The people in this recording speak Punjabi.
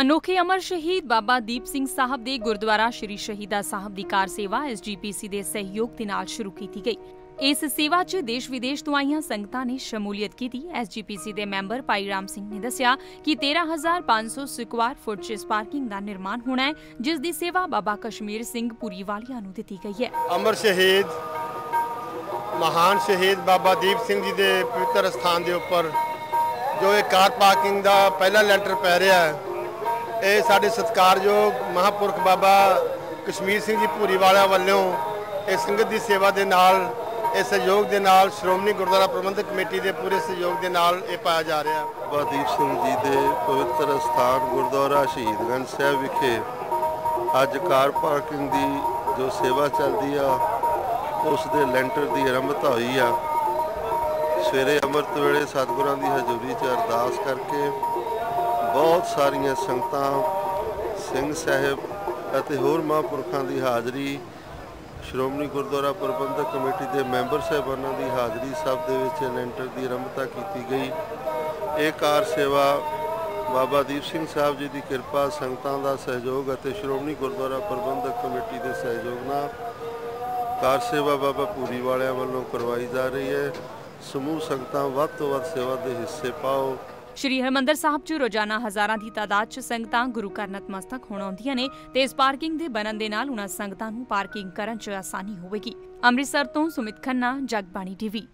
ਅਨੋਖੇ ਅਮਰ ਸ਼ਹੀਦ ਬਾਬਾ ਦੀਪ ਸਿੰਘ ਸਾਹਿਬ ਦੇ ਗੁਰਦੁਆਰਾ ਸ਼੍ਰੀ ਸ਼ਹੀਦਾ ਸਾਹਿਬ ਦੀ ਕਾਰ ਸੇਵਾ ਐਸਜੀਪੀਸੀ ਦੇ ਸਹਿਯੋਗ ਦੇ ਨਾਲ ਸ਼ੁਰੂ ਕੀਤੀ ਗਈ। ਇਸ ਸੇਵਾ 'ਚ ਦੇਸ਼ ਵਿਦੇਸ਼ ਤੋਂ ਆਈਆਂ ਸੰਗਤਾਂ ਨੇ ਸ਼ਮੂਲੀਅਤ ਕੀਤੀ। ਐਸਜੀਪੀਸੀ ਦੇ ਮੈਂਬਰ ਭਾਈ ਰਾਮ ਸਿੰਘ ਨੇ ਦੱਸਿਆ ਕਿ 13500 ਸਕੁਆਰ ਫੁੱਟ 'ਚ ਪਾਰਕਿੰਗ ਦਾ ਨਿਰਮਾਣ ਹੋਣਾ ਹੈ, ਜਿਸ ਦੀ ਸੇਵਾ ਬਾਬਾ ਕਸ਼ਮੀਰ ਸਿੰਘ ਪੁਰੀ ਵਾਲੀਆ ਨੂੰ ਦਿੱਤੀ ਗਈ ਹੈ। ਅਮਰ ਸ਼ਹੀਦ, ਮਹਾਨ ਸ਼ਹੀਦ ਬਾਬਾ ਦੀਪ ਸਿੰਘ ਜੀ ਦੇ ਪਵਿੱਤਰ ਸਥਾਨ ਦੇ ਉੱਪਰ ਜੋ ਇਹ ਕਾਰ ਪਾਰਕਿੰਗ ਦਾ ਪਹਿਲਾ ਲੈਂਟਰ ਪੈ ਰਿਹਾ ਹੈ ਇਹ ਸਾਡੇ ਸਤਿਕਾਰਯੋਗ ਮਹਾਪੁਰਖ ਬਾਬਾ ਕਸ਼ਮੀਰ ਸਿੰਘ ਜੀ ਭੂਰੀ ਵਾਲਿਆਂ ਵੱਲੋਂ ਇਹ ਸੰਗਤ ਦੀ ਸੇਵਾ ਦੇ ਨਾਲ, ਇਹ ਸਹਿਯੋਗ ਦੇ ਨਾਲ ਸ਼੍ਰੋਮਣੀ ਗੁਰਦੁਆਰਾ ਪ੍ਰਬੰਧਕ ਕਮੇਟੀ ਦੇ ਪੂਰੇ ਸਹਿਯੋਗ ਦੇ ਨਾਲ ਇਹ ਪਾਇਆ ਜਾ ਰਿਹਾ। ਬਾਬਾ ਦੀਪ ਸਿੰਘ ਜੀ ਦੇ ਪਵਿੱਤਰ ਸਥਾਨ ਗੁਰਦੁਆਰਾ ਸ਼ਹੀਦਗੰਜ ਸਾਹਿਬ ਵਿਖੇ ਅੱਜ ਕਾਰ ਪਾਰਕਿੰਗ ਦੀ ਜੋ ਸੇਵਾ ਚੱਲਦੀ ਆ, ਉਸ ਦੇ ਲੈਂਟਰ ਦੀ ਆਰੰਭਤਾ ਹੋਈ ਆ। ਸਵੇਰੇ ਅੰਮ੍ਰਿਤ ਵੇਲੇ ਸਤਿਗੁਰਾਂ ਦੀ ਹਜ਼ੂਰੀ 'ਚ ਅਰਦਾਸ ਕਰਕੇ ਬਹੁਤ ਸਾਰੀਆਂ ਸੰਗਤਾਂ, ਸਿੰਘ ਸਾਹਿਬ ਅਤੇ ਹੋਰ ਮਹਾਂਪੁਰਖਾਂ ਦੀ ਹਾਜ਼ਰੀ, ਸ਼੍ਰੋਮਣੀ ਗੁਰਦੁਆਰਾ ਪ੍ਰਬੰਧਕ ਕਮੇਟੀ ਦੇ ਮੈਂਬਰ ਸਾਹਿਬਾਨਾਂ ਦੀ ਹਾਜ਼ਰੀ ਸਭ ਦੇ ਵਿੱਚ ਲੈਂਟਰ ਦੀ ਆਰੰਭਤਾ ਕੀਤੀ ਗਈ। ਇਹ ਕਾਰ ਸੇਵਾ ਬਾਬਾ ਦੀਪ ਸਿੰਘ ਸਾਹਿਬ ਜੀ ਦੀ ਕਿਰਪਾ, ਸੰਗਤਾਂ ਦਾ ਸਹਿਯੋਗ ਅਤੇ ਸ਼੍ਰੋਮਣੀ ਗੁਰਦੁਆਰਾ ਪ੍ਰਬੰਧਕ ਕਮੇਟੀ ਦੇ ਸਹਿਯੋਗ ਨਾਲ ਕਾਰ ਸੇਵਾ ਬਾਬਾ ਪੂਰੀ ਵਾਲਿਆਂ ਵੱਲੋਂ ਕਰਵਾਈ ਜਾ ਰਹੀ ਹੈ। ਸਮੂਹ ਸੰਗਤਾਂ ਵੱਧ ਤੋਂ ਵੱਧ ਸੇਵਾ ਦੇ ਹਿੱਸੇ ਪਾਓ। ਸ਼੍ਰੀ ਹਰਮੰਦਰ ਸਾਹਿਬ 'ਚ ਰੋਜ਼ਾਨਾ ਹਜ਼ਾਰਾਂ ਦੀ ਤਾਦਾਦ 'ਚ ਸੰਗਤਾਂ ਗੁਰੂ ਘਰ ਨਤਮਸਤਕ ਹੋਣ ਆਉਂਦੀਆਂ ਨੇ ਤੇ ਇਸ ਪਾਰਕਿੰਗ ਦੇ ਬਣਨ ਦੇ ਨਾਲ ਉਹਨਾਂ ਸੰਗਤਾਂ ਨੂੰ ਪਾਰਕਿੰਗ ਕਰਨ 'ਚ ਆਸਾਨੀ ਹੋਵੇਗੀ। ਅੰਮ੍ਰਿਤਸਰ ਤੋਂ ਸੁਮਿਤ ਖੰਨਾ, ਜਗਬਾਣੀ ਟੀਵੀ